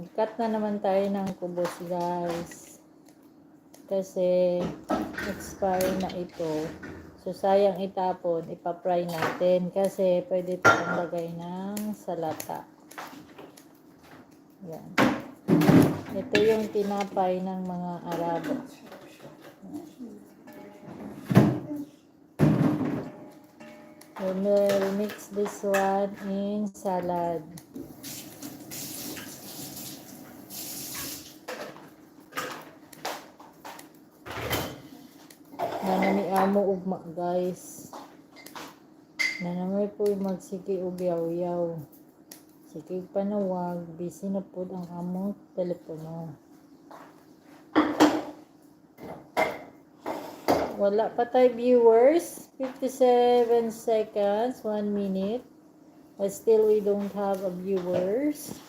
Nag-cut na naman tayo ng kubos guys. Kasi expire na ito. So sayang itapon, ipapry natin kasi pwede ito lagay ng salata. Yan. Ito yung tinapay ng mga Arabo. We will mix this one in salad. Nanami amo ugma guys. Nanamay po magsige og yaw-yaw. Sige panawag, busy na po ang among telepono. Wala pa tayo viewers. 57 seconds, 1 minute. But still we don't have a viewers.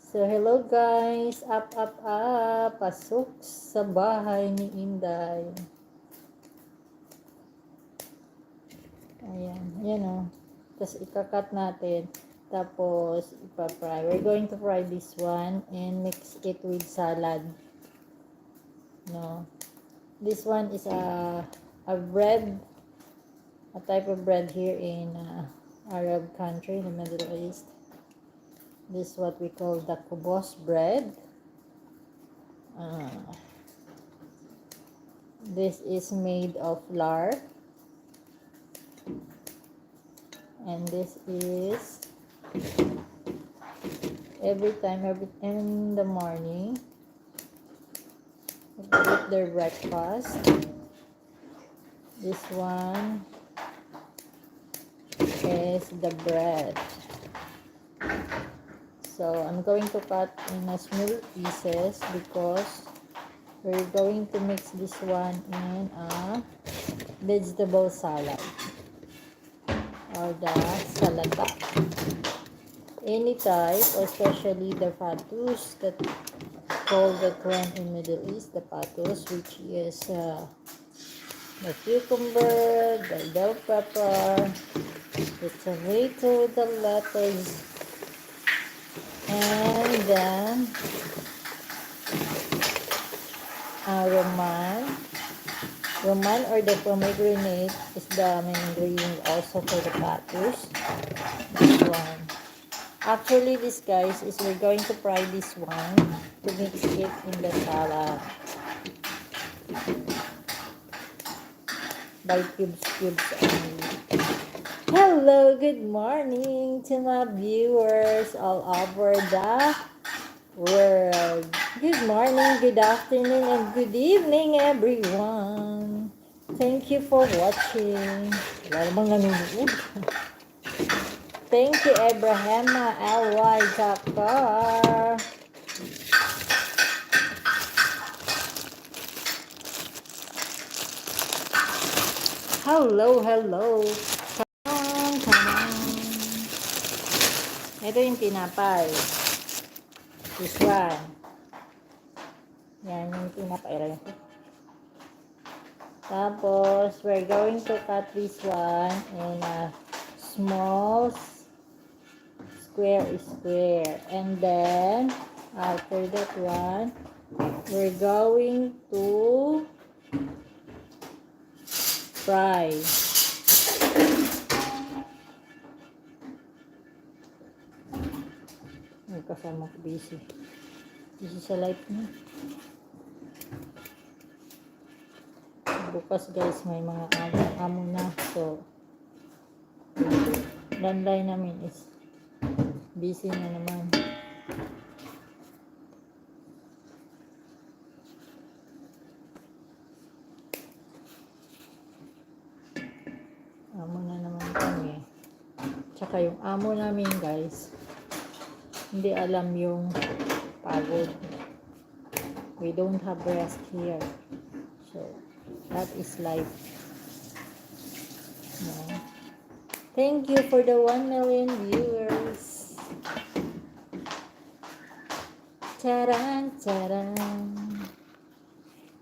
So hello guys, up up up, pasok sa bahay ni Inday. Ayan, ayan o. Tapos ikakat natin. Tapos ipapry. We're going to fry this one and mix it with salad. No. This one is a a bread, a type of bread here in uh, Arab country in the Middle East. This is what we call the kubos bread. Uh, this is made of lard. And this is every time every in the morning with their breakfast. This one is the bread. So I'm going to cut in a small pieces because we're going to mix this one in a vegetable salad or the salata. Any type, especially the fatus that called the one in Middle East, the patus, which is uh, the cucumber, the bell pepper, the tomato, the lettuce, and then uh. Roman or the pomegranate is the main ingredient also for the patus. This one. Actually, this guys is we're going to fry this one to mix it in the salad. By cubes, cubes only. Hello, good morning to my viewers all over the world. Good morning, good afternoon, and good evening, everyone. Thank you for watching. Wala namang nanonood. Thank you, Abrahama L.Y. Dakar. Hello, hello. Come on. Ito yung tinapay. This one. Yan yung tinapay rin. Tapos, we're going to cut this one in a small square square. And then, after that one, we're going to fry. May kasama ko busy. Busy sa life niya. Bukas guys, may mga amo na. So, landline namin is busy na naman. Amo na naman kami. Tsaka yung amo namin guys, hindi alam yung pagod. We don't have rest here. So, that is life. No. Thank you for the 1 million viewers. Charan, charan.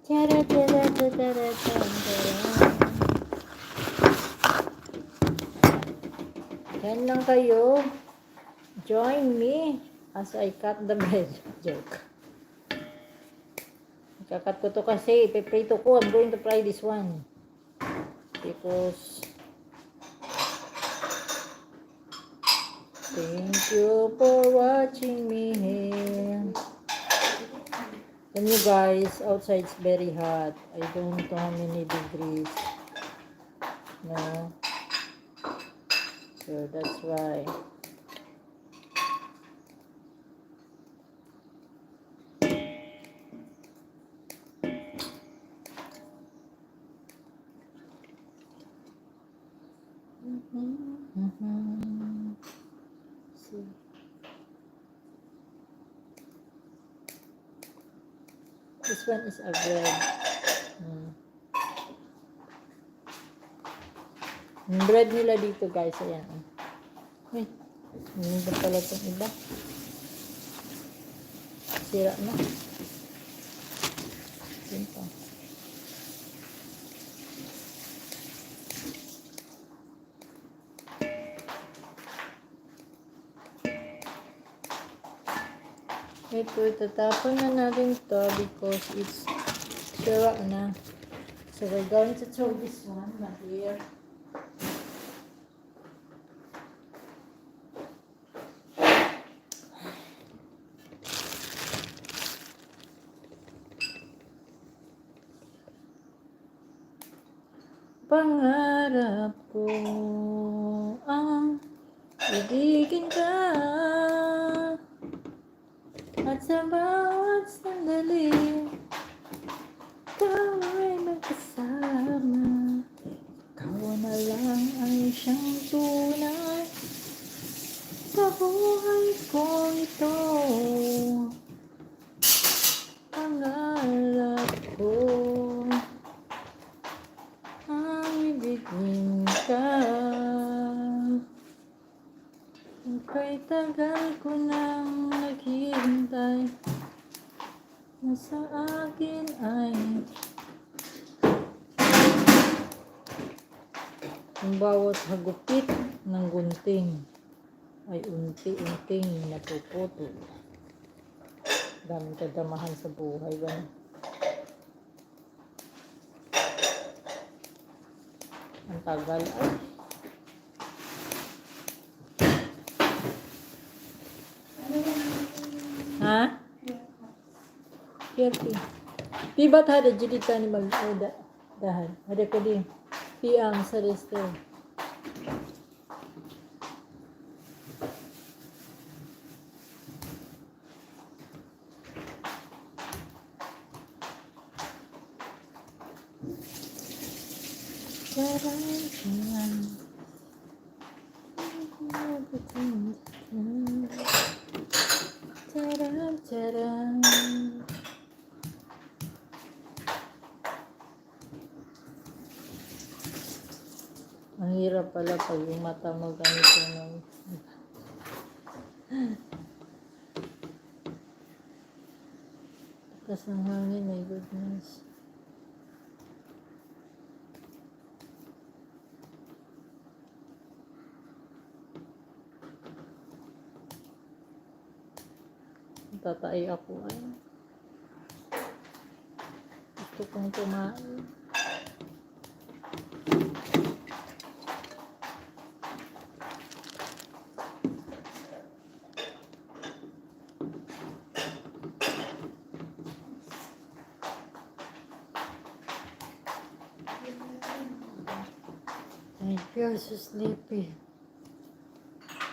Chara, chara, chara, chara, chara. Yan lang kayo. Join me as I cut the bread. Joke. Kakat ko to kasi, ipiprito ko. I'm going to fry this one. Because, thank you for watching me here. And you guys, outside it's very hot. I don't know how many degrees. No. So that's why. This one is a bread. Hmm. Yung bread nila dito guys, ayan. oh. Wait, hindi ba pala itong iba? Sira na. Ito, itatapon na natin to because it's sira na. So we're going to throw this one na here. Pangarap ko ang ibigin ka sa bawat sandali. Ikaw ay magkasama. Ikaw na lang ay siyang tunay. Sa buhay ko ito Pangarap ko Ang ibigin ka Ika'y tagal ko nang naghihintay na sa akin ay ang bawat hagupit ng gunting ay unti-unting napuputol. Daming kadamahan sa buhay ba? Ang tagal ay 30. Pibat hada jidita ni mag-oda. Dahan. Hada ko din. Piang sa resto. Pag yung mata mo ganito ng... Takas ng hangin, my goodness. Tatay ako ay. Gusto kong kumain. I feel so sleepy.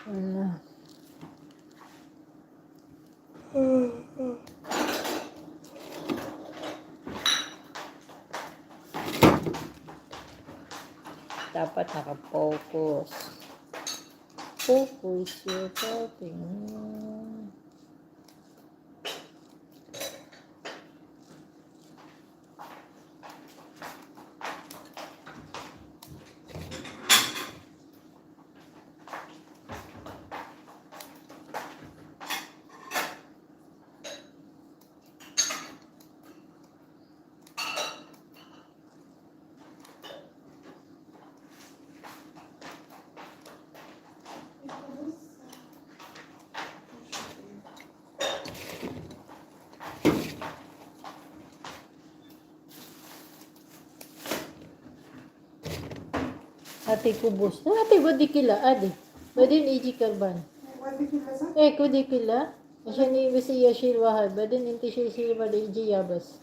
Wala. Dapat naka-focus. Focus your talking. Ate kubus, hati nah, ate ba di kila? Ade. Ba din iji karban? Eh, ko di kila. Asya ni bisi siya shirwahan. Ba din inti shirwa da iji yabas.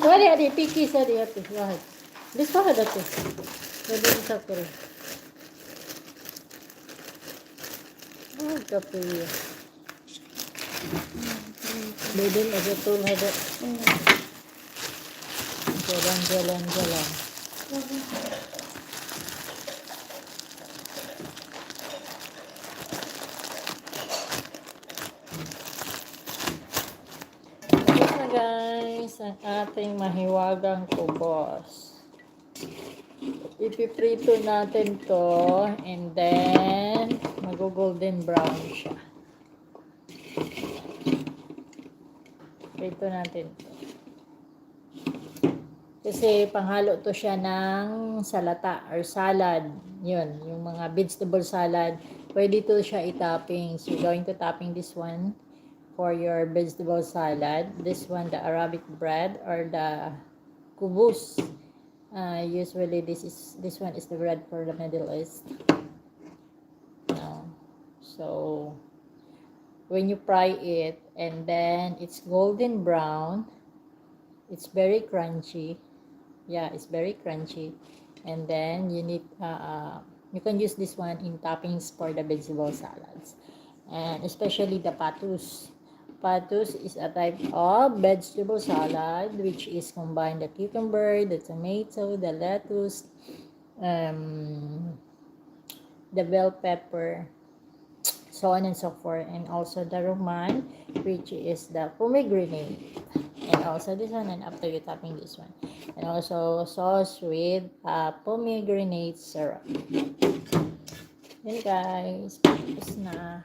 Wari adi, pikis ade ate. Wahat. Bis wahat ate. Ba din sakura. Oh, kapuya. Ba din asa tol hada. Jalan, jalan, jalan. Guys, ang ating mahiwagang kubos. Ipiprito natin to and then mag-golden brown siya. Prito natin to. Kasi panghalo to siya ng salata or salad. Yun, yung mga vegetable salad. Pwede to siya i-topping. So, going to topping this one for your vegetable salad. This one, the Arabic bread or the kubus. Uh, usually, this is this one is the bread for the Middle East. Uh, so, when you fry it and then it's golden brown, it's very crunchy. Yeah, it's very crunchy. And then you need, uh, uh, you can use this one in toppings for the vegetable salads. And especially the patus. Patus is a type of vegetable salad which is combined the cucumber, the tomato, the lettuce, um, the bell pepper, so on and so forth, and also the roman, which is the pomegranate, and also this one, and after you topping this one, and also sauce with uh, pomegranate syrup. Yan guys, tapos na.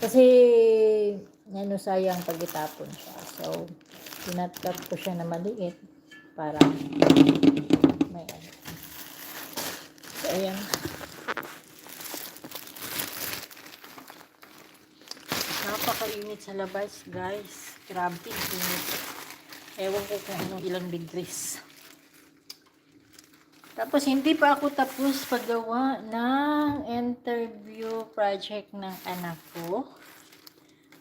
Kasi, ano sayang pag itapon siya. So, tinatap ko siya na maliit para may ano. So, ayan. Napakainit sa labas, guys. Grabe, init. Ewan ko kung anong ilang degrees. Tapos, hindi pa ako tapos paggawa ng interview project ng anak ko.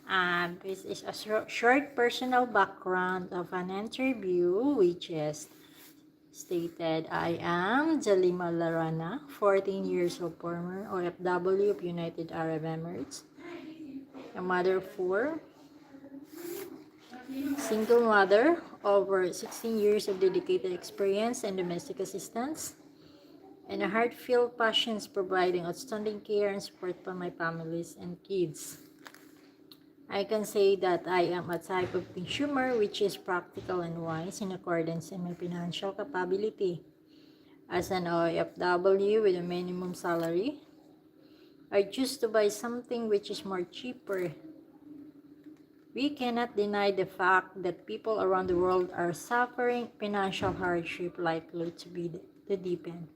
Uh, this is a short, personal background of an interview, which is stated, I am Jalima Larana, 14 years of former OFW of United Arab Emirates, a mother of four, single mother, over 16 years of dedicated experience in domestic assistance, and a heartfelt passions providing outstanding care and support for my families and kids. I can say that I am a type of consumer which is practical and wise in accordance with my financial capability. As an OFW with a minimum salary, I choose to buy something which is more cheaper. We cannot deny the fact that people around the world are suffering financial hardship likely to be the deepen.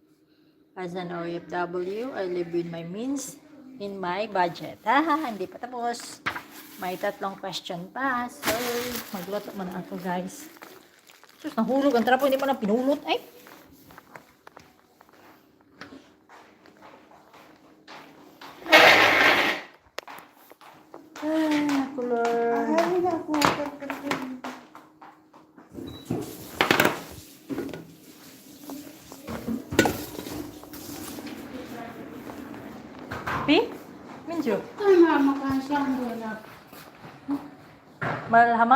As an OFW, I live with my means in my budget. Haha, hindi pa tapos. May tatlong question pa. So, magluto muna ako, guys. Sus, nahulog ang trapo. Hindi mo na pinulot. Ay!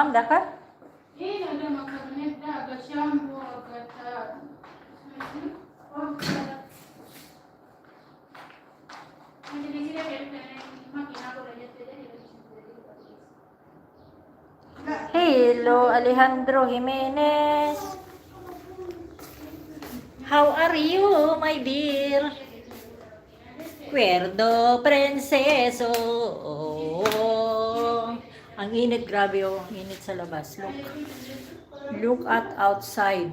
Jatuh jadi. Hello, Alejandro Jimenez. How are you, my dear? Cuerdo princeso. Ang init, grabe oh. Ang init sa labas. Look. Look at outside.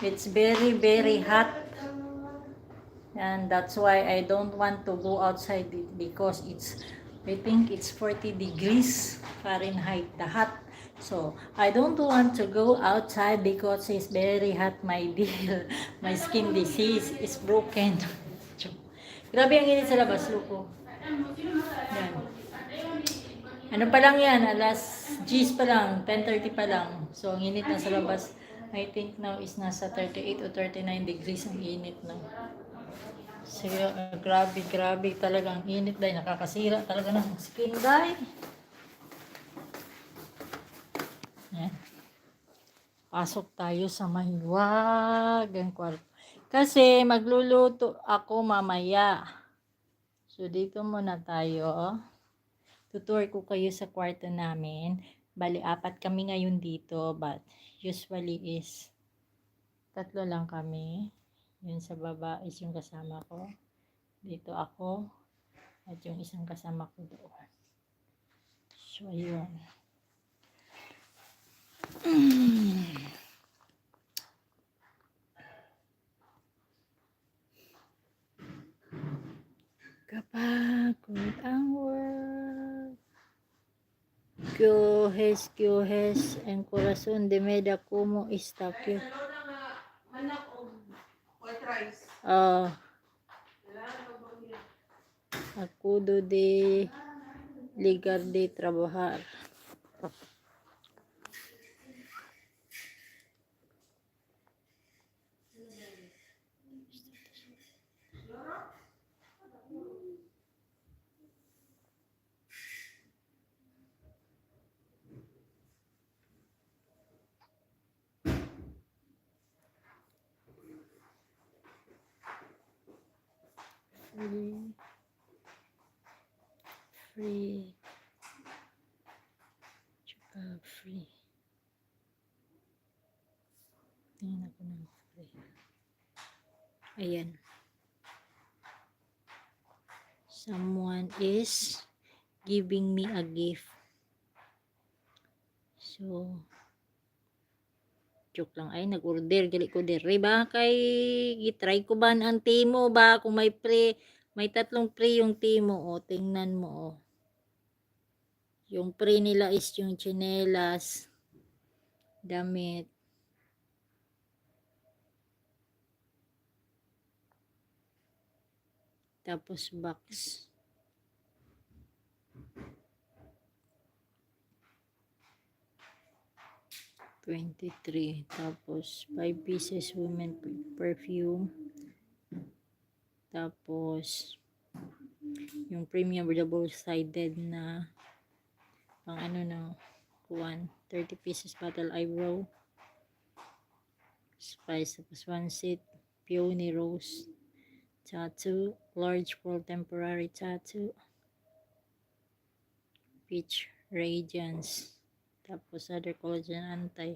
It's very, very hot. And that's why I don't want to go outside be- because it's, I think it's 40 degrees Fahrenheit. The hot, So, I don't want to go outside because it's very hot, my dear. My skin disease is broken. Grabe ang init sa labas, Luko. Yan. Ano pa lang yan, alas 10 pa lang, 10.30 pa lang. So, ang init na sa labas. I think now is nasa 38 o 39 degrees ang init na. So, uh, grabe, grabe talaga ang init dahil nakakasira talaga ng skin dahil. Yan. Pasok tayo sa mahiwagang kwarto. Kasi magluluto ako mamaya. So, dito muna tayo. Tutur ko kayo sa kwarto namin. Bali, apat kami ngayon dito. But, usually is tatlo lang kami. Yun sa baba is yung kasama ko. Dito ako. At yung isang kasama ko doon. So, ayun. Kapagod ang world. Kyohes, kyohes, ang corazon de meda como está kyo. Manak. Ah, acudo de ligar de trabajar. Free. Free. Tsaka free. Tingnan ako ng free. Ayan. Someone is giving me a gift. So, joke lang ay nag-order gali ko dere ba kay gitry ko ba ang timo ba kung may pre may tatlong pre yung timo o tingnan mo o yung pre nila is yung chinelas damit. Tapos box. 23 tapos 5 pieces women perfume tapos yung premium double sided na pang ano na kuwan 30 pieces bottle eyebrow spice tapos one set peony rose tattoo large for temporary tattoo peach radiance tapos other collagen anti.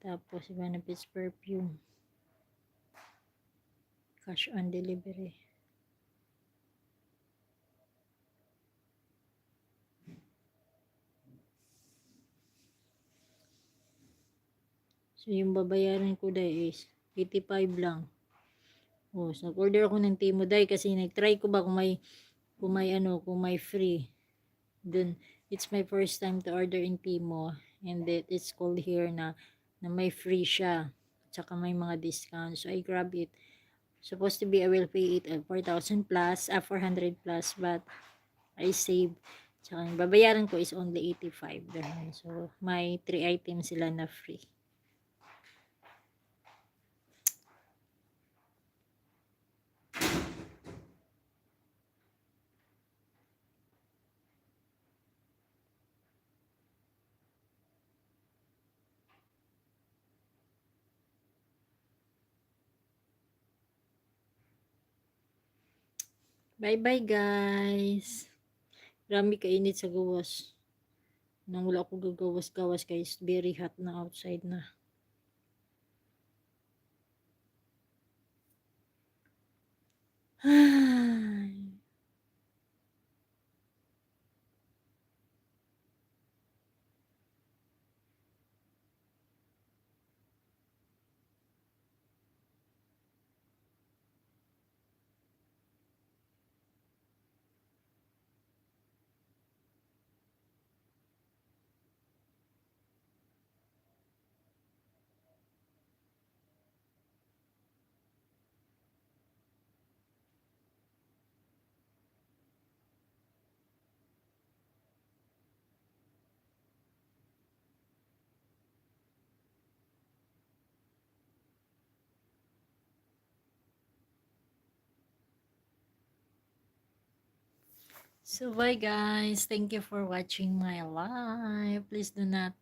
Tapos benefits perfume. Cash on delivery. So yung babayaran ko dahil is 85 lang. Oh, so order ako ng Timo Day kasi nag-try ko ba kung may kung may ano, kung may free. Dun, it's my first time to order in Timo and that it's called here na na may free siya tsaka may mga discounts so I grab it supposed to be I will pay it at 4,000 plus uh, 400 plus but I save tsaka yung babayaran ko is only 85 dirham so may 3 items sila na free Bye bye guys. Marami kainit sa gawas. Nang wala ako gagawas-gawas guys, very hot na outside na. Ay. So bye guys. Thank you for watching my live. Please do not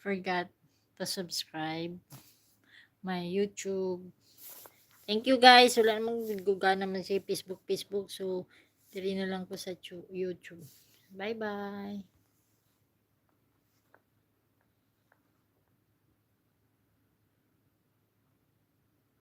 forget to subscribe my YouTube. Thank you guys. Wala namang guga naman sa Facebook, Facebook. So, dili na lang ko sa YouTube. Bye bye.